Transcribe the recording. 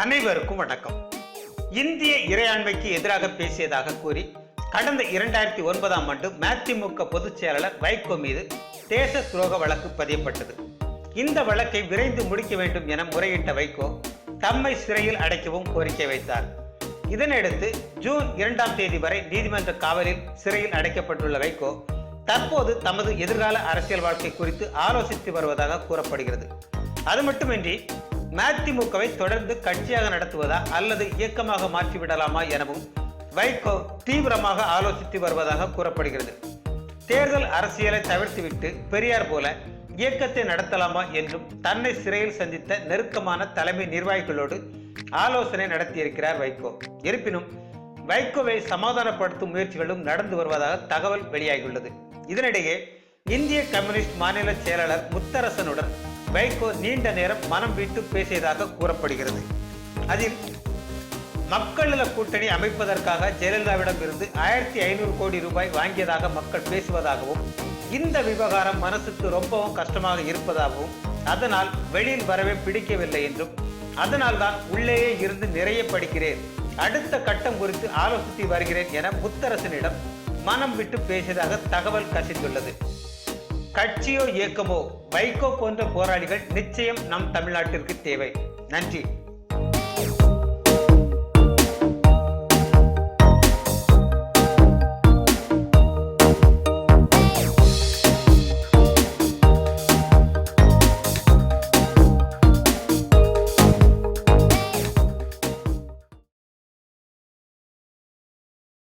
அனைவருக்கும் வணக்கம். இந்திய இறையாண்மைக்கு எதிராக பேசியதாக கூறி கடந்த இரண்டாயிரத்தி ஒன்பதாம் ஆண்டு மதிமுக பொதுச் செயலாளர் வைகோ மீது தேச துரோக வழக்கு பதியப்பட்டது. இந்த வழக்கை விரைந்து முடிக்க வேண்டும் என முறையிட்ட வைகோ தம்மை சிறையில் அடைக்கவும் கோரிக்கை வைத்தார். இதனையடுத்து ஜூன் இரண்டாம் தேதி வரை நீதிமன்ற காவலில் சிறையில் அடைக்கப்பட்டுள்ள வைகோ தற்போது தமது எதிர்கால அரசியல் வாழ்க்கை குறித்து ஆலோசித்து வருவதாக கூறப்படுகிறது. அது மட்டுமின்றி மதிமுகவை தொடர்ந்து கட்சியாக நடத்துவதா அல்லது இயக்கமாக மாற்றிவிடலாமா எனவும் வைகோ தீவிரமாக ஆலோசித்து வருவதாக கூறப்படுகிறது. தேர்தல் அரசியலை தவிர்த்துவிட்டு பெரியார் போல இயக்கத்தை நடத்தலாமா என்றும் தன்னை சிறையில் சந்தித்த நெருக்கமான தலைமை நிர்வாகிகளோடு ஆலோசனை நடத்தியிருக்கிறார் வைகோ. இருப்பினும் வைகோவை சமாதானப்படுத்தும் முயற்சிகளும் நடந்து வருவதாக தகவல் வெளியாகியுள்ளது. இதனிடையே இந்திய கம்யூனிஸ்ட் மாநில செயலாளர் முத்தரசனுடன் வைகோ நீண்ட நேரம் மனம் விட்டு பேசியதாக கூறப்படுகிறது. அதில் மக்கள் கூட்டணி அமைப்பதற்காக ஜெயலலிதாவிடம் இருந்து ஆயிரத்தி ஐநூறு கோடி ரூபாய் வாங்கியதாக மக்கள் பேசுவதாகவும் இந்த விவகாரம் மனசுக்கு ரொம்பவும் கஷ்டமாக இருப்பதாகவும் அதனால் வெளியில் வரவே பிடிக்கவில்லை என்றும் அதனால்தான் உள்ளேயே இருந்து நிறைய படிக்கிறேன். அடுத்த கட்டம் குறித்து ஆலோசித்து வருகிறேன் என முத்தரசனிடம் மனம் விட்டு பேசியதாக தகவல் கசிந்துள்ளது. கட்சியோ இயக்கமோ வைகோ போன்ற போராளிகள் நிச்சயம் நம் தமிழ்நாட்டிற்கு தேவை. நன்றி.